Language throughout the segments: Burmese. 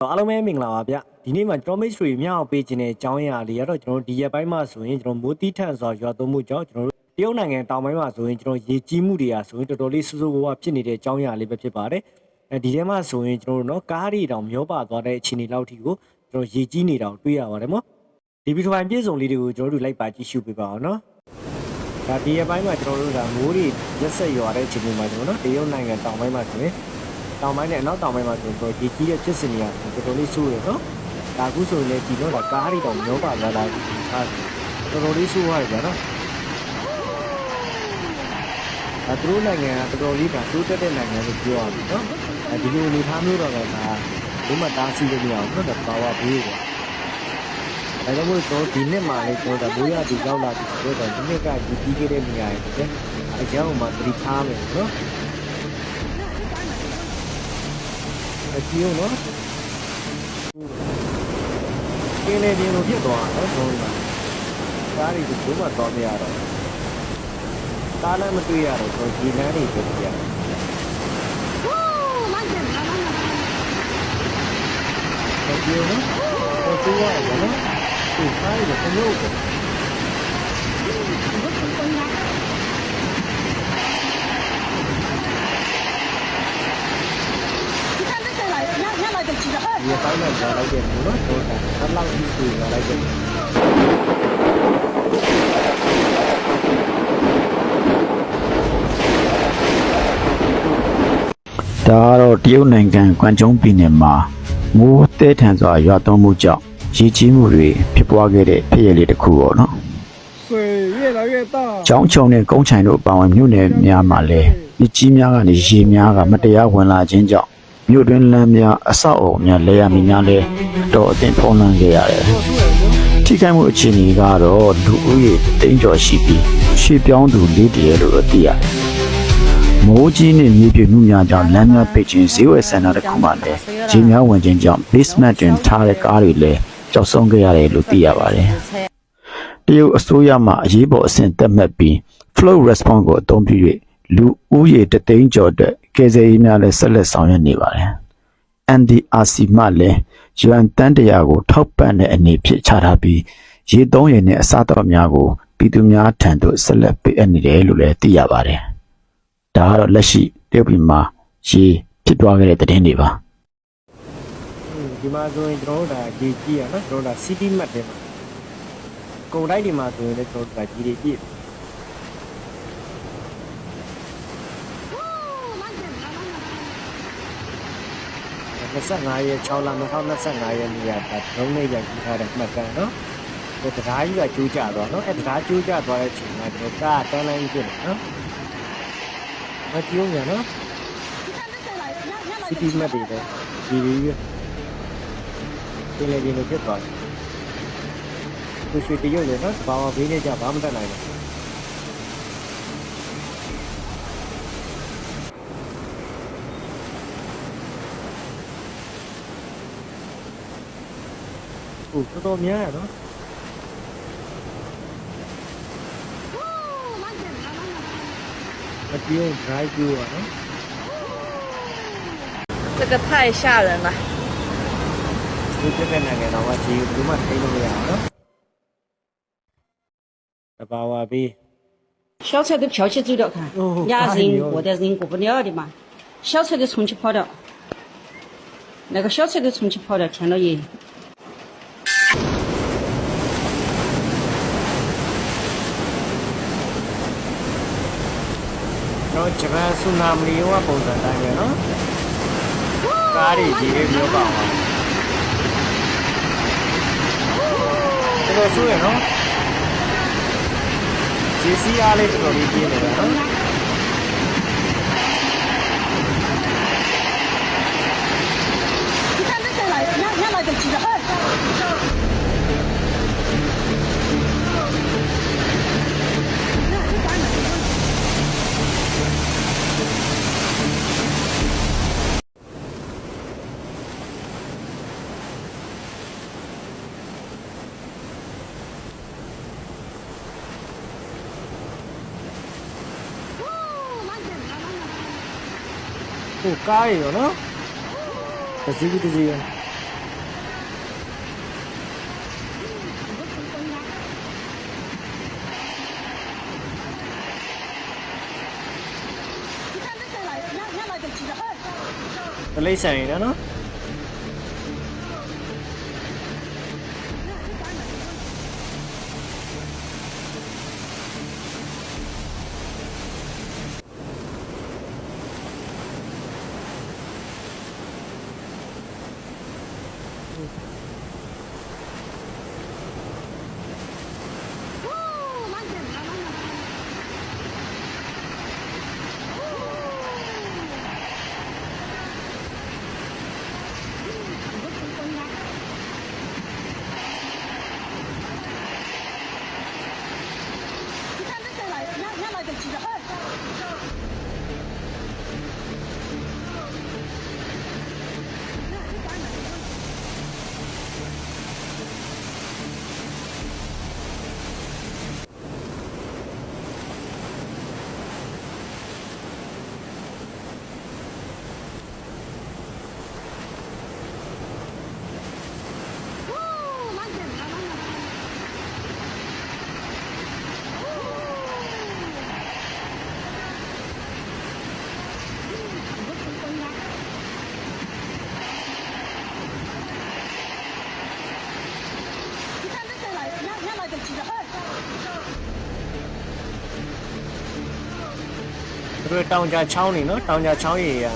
အားလုံးပဲမင်္ဂလာပါဗျဒီနေ့မှာကျွန်တော်မိတ်ဆွေမြောက်ပေးခြင်းတဲ့အကြောင်းအရာလေးကတော့ကျွန်တော်ဒီရက်ပိုင်းမှာဆိုရင်ကျွန်တော်မိုးတီးထန်စွာရွာသွန်းမှုကြောင့်ကျွန်တော်တို့တရုတ်နိုင်ငံတောင်ပိုင်းမှာဆိုရင်ကျွန်တော်ရေကြီးမှုတွေဟာဆိုရင်တော်တော်လေးဆူဆူဝါးဝါဖြစ်နေတဲ့အကြောင်းအရာလေးပဲဖြစ်ပါတယ်အဲဒီထဲမှာဆိုရင်ကျွန်တော်တို့နော်ကားတွေတောင်မျောပါသွားတဲ့အခြေအနေလောက်ထိကိုကျွန်တော်ရေကြီးနေတာကိုတွေ့ရပါတယ်နော်ဒီဗီဒီယိုပိုင်းပြည့်စုံလေးတွေကိုကျွန်တော်တို့လိုက်ပါကြည့်ရှုပေးပါအောင်နော်ဒါဒီရက်ပိုင်းမှာကျွန်တော်တို့ကမိုးတွေရက်ဆက်ရွာတဲ့အခြေအနေမှာကျွန်တော်တို့တရုတ်နိုင်ငံတောင်ပိုင်းမှာဆိုရင် တောင်ပိုင်းနဲ့အနောက်တောင်ပိုင်းမှာဆိုတော့ဒီကြီးရဲ့ဖြစ်စဉ်တွေကတော်တော်လေးဆိုးရယ်နော်ဒါအခုဆိုရင်လည်းဒီတော့ဒါကားတွေတောင်မျောပါလာတာဒီကားတော်တော်လေးဆိုးရတယ်ဗျာနော်ဒါသူတို့နိုင်ငံကတော်တော်လေးဒါတိုးတက်တဲ့နိုင်ငံလို့ပြောရပြီနော်အဲဒီလိုအနေထားမျိုးတော့ကဒါဘုမတားစီလို့မရဘူးနော်ဒါပါဝါဘေးပေါ့ဒါကြောင့်မို့ကျွန်တော်ဒီနှစ်မှာလည်းကျွန်တော်ဒါဘိုးရဒီရောက်လာပြီဆိုတော့ဒီနှစ်ကဒီကြီးခဲ့တဲ့နေရာတွေတဲ့အကြောင်းမှသတိထားမယ်နော် အကြည့်ဦးနော်ကင်းနေဒီလိုဖြစ်သွားတော့ဆုံးတာကားတွေကဘုမသွားမရတော့ကားလည်းမတွေ့ရတော့ဆိုဒီလမ်းတွေပြပြအကြည့်ဦးနော်တော့ဆိုးရတယ်နော်ဒီကားတွေကဘယ်လိုလဲ ဒီအ ဒီအပိုင်းနဲ့ကြာလိုက်တယ်ဘူးနော်တော့ဆက်လောက်ပြီးပြီးကြာလိုက်တယ်ဒါကတော့တရုတ်နိုင်ငံကွမ်ကျုံပြည်နယ်မှာမိုးတဲထန်စွာရွာသွန်းမှုကြောင့်ရေကြီးမှုတွေဖြစ်ပွားခဲ့တဲ့ဖြစ်ရပ်လေးတစ်ခုပေါ့နော်။ကျောင်းချုံနဲ့ကုန်းချိုင်တို့အပောင်ဝင်မြို့နယ်များမှာလည်းမြကြီးများကနေရေများကမတရားဝင်လာခြင်းကြောင့် မြို့တွင်းလမ်းများအဆောက်အအုံများလဲရမီများလည်းအတော်အသင့်ဖုံးလွှမ်းခဲ့ရတယ်။ထိခိုက်မှုအခြေအနေကတော့လူဦးရေတိန်းကျော်ရှိပြီးရွှေ့ပြောင်းသူလေးတည်းလို့တော့သိရတယ်။မိုးကြီးနဲ့မြေပြိုမှုများကြောင့်လမ်းများပိတ်ခြင်းဈေးဝယ်စင်တာတစ်ခုမှလည်းရေများဝင်ခြင်းကြောင့် basement တွင်ထားတဲ့ကားတွေလည်းကြောက်ဆုံးခဲ့ရတယ်လို့သိရပါတယ်။တရုတ်အစိုးရမှအရေးပေါ်အဆင့်တက်မှတ်ပြီး flow response ကိုအသုံးပြု၍ လူဦးရေတသိန်းကျော်အတွက်ကယ်ဆယ်ရေးများလည်းဆက်လက်ဆောင်ရွက်နေပါတယ်။ NDRC မှလည်း UN တန်းတရာကိုထောက်ပံ့တဲ့အနေဖြင့်ချထားပြီးရေသုံးရည်နဲ့အစားအသောက်များကိုပြည်သူများထံသို့ဆက်လက်ပေးအပ်နေတယ်လို့လည်းသိရပါတယ်။ဒါကတော့လက်ရှိတရုတ်ပြည်မှာရေဖြစ်သွားခဲ့တဲ့သတင်းတွေပါဒီမှာဆိုရင်ကျွန်တော်တို့ဒါဒီကြီးရနော်ကျွန်တော်တို့ဒါ city map တွေမှာကုန်တိုက်တွေမှာဆိုရင်လည်းကျွန်တော်တို့ဒါကြီးတွေပြည့် 25ရက်6လ2025ရက်နေ့ကဒါဒုံးနဲ့ရိုက်ပြီးထားတဲ့မှတ်တမ်းနော်ဟိုတရားကြီးကကျိုးကြတော့နော်အဲတရားကျိုးကြသွားတဲ့အချိန်မှာကျွန်တော်ကားတန်းလိုင်းဖြစ်နေနော်မကြည့်ရနော် city map တွေလည်းဒီဒီပြပြင်လေပြင်လေဖြစ်သွားတယ်သူရွှေတရုတ်လေနော်ဘာမှဘေးနဲ့ကြဘာမှမတတ်နိုင်ဘူး 不知道恋爱的。这个太吓人了。这边那个，有么黑的？小车都飘起走了，看，伢、人过的人过不了的嘛。小车都冲起跑了，那个小车都冲起跑了，天老爷。 တော့ဂျပန်ဆူနာမီရောပုံစံတိုင်းပဲနော်ကားတွေကြီးတွေမျိုးပါအောင်တော်တော်ဆိုးရနော် GCR လေးတော်တော်လေးပြင်းနေတာနော် ဟိုကားရရောနော်တစည်းတစည်းတလေးဆိုင်ရနော် သူ တို့တောင်ကြချောင်းနေနော်တောင်ကြချောင်းရေရ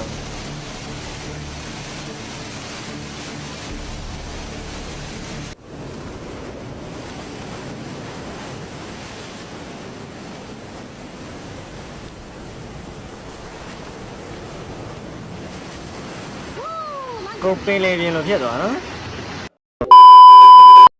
ကိုပင်လေပြင်လို့ဖြစ်သွားနော်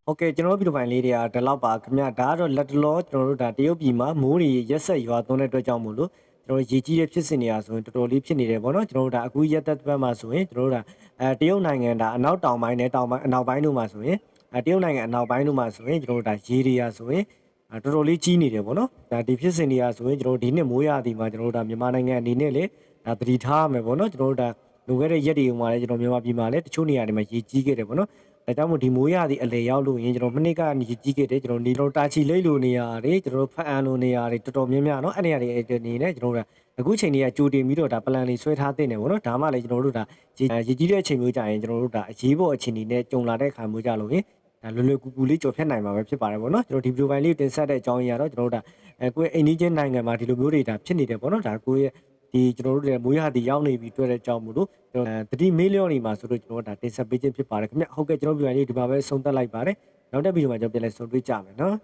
โอเคကျွန်တော်တို့ဗီဒီယိုဖိုင်လေးတွေကဒီလောက်ပါခင်ဗျဒါကတော့လက်တလောကျွန်တော်တို့ဒါတရုတ်ပြည်မှာမိုးတွေရက်ဆက်ရွာသွန်းတဲ့အတွက်ကြောင့်မို့လို့ ကျွန်တော်ရေကြီးတဲ့ဖြစ်စဉ်တွေအားဆိုရင်တော်တော်လေးဖြစ်နေတယ်ပေါ့နော်ကျွန်တော်တို့ဒါအခုရက်သက်ဘက်မှာဆိုရင်ကျွန်တော်တို့ဒါအဲတရုတ်နိုင်ငံဒါအနောက်တောင်ပိုင်းနဲ့တောင်ပိုင်းအနောက်ပိုင်းတို့မှာဆိုရင်အဲတရုတ်နိုင်ငံအနောက်ပိုင်းတို့မှာဆိုရင်ကျွန်တော်တို့ဒါရေတွေအားဆိုရင်အဲတော်တော်လေးကြီးနေတယ်ပေါ့နော်ဒါဒီဖြစ်စဉ်တွေအားဆိုရင်ကျွန်တော်တို့ဒီနှစ်မိုးရာသီမှာကျွန်တော်တို့ဒါမြန်မာနိုင်ငံအနေနဲ့လေဒါသတိထားရမယ်ပေါ့နော်ကျွန်တော်တို့ဒါလွန်ခဲ့တဲ့ရက်တွေမှာလည်းကျွန်တော်မြန်မာပြည်မှာလည်းတချို့နေရာတွေမှာရေကြီးခဲ့တယ်ပေါ့နော် ဒါကြောင့်မို့ဒီမိုးရသည့်အလေရောက်လို့ရင်ကျွန်တော်မနစ်ကနေကြီးခဲ့တယ်ကျွန်တော်နေတော့တာချီလိတ်လိုနေရတယ်ကျွန်တော်ဖတ်အန်လိုနေရတယ်တော်တော်များများเนาะအဲ့နေရာတွေအနေနဲ့ကျွန်တော်တို့အခုချိန်တွေကကြိုတင်ပြီးတော့ဒါပလန်လေးဆွဲထားတဲ့နေပေါ့နော်ဒါမှလည်းကျွန်တော်တို့ဒါရေကြီးတဲ့အချိန်မျိုးကြာရင်ကျွန်တော်တို့ဒါအရေးပေါ်အခြေအနေနဲ့ကြုံလာတဲ့ခါမျိုးကြာလို့ရင်ဒါလွယ်လွယ်ကူကူလေးကြော်ဖြတ်နိုင်မှာပဲဖြစ်ပါတယ်ပေါ့နော်ကျွန်တော်ဒီဗီဒီယိုပိုင်းလေးတင်ဆက်တဲ့အကြောင်းအရာတော့ကျွန်တော်တို့ဒါအဲကိုယ့်အိမ်နီးချင်းနိုင်ငံမှာဒီလိုမျိုးတွေဒါဖြစ်နေတယ်ပေါ့နော်ဒါကိုယ့်ရဲ့ ဒီကျွန်တော်တို့လည်းမိုးရသည်ရောက်နေပြီတွေ့တဲ့အကြောင်းမို့လို့ကျွန်တော်တတိမီလီယံနေမှာဆိုတော့ကျွန်တော်ဒါတင်ဆက်ပေးခြင်းဖြစ်ပါတယ်ခင်ဗျဟုတ်ကဲ့ကျွန်တော်ဗီဒီယိုလေးဒီမှာပဲဆုံးသက်လိုက်ပါတယ်နောက်တဲ့ဗီဒီယိုမှာကျွန်တော်ပြန်လည်ဆုံတွေ့ကြမယ်နော်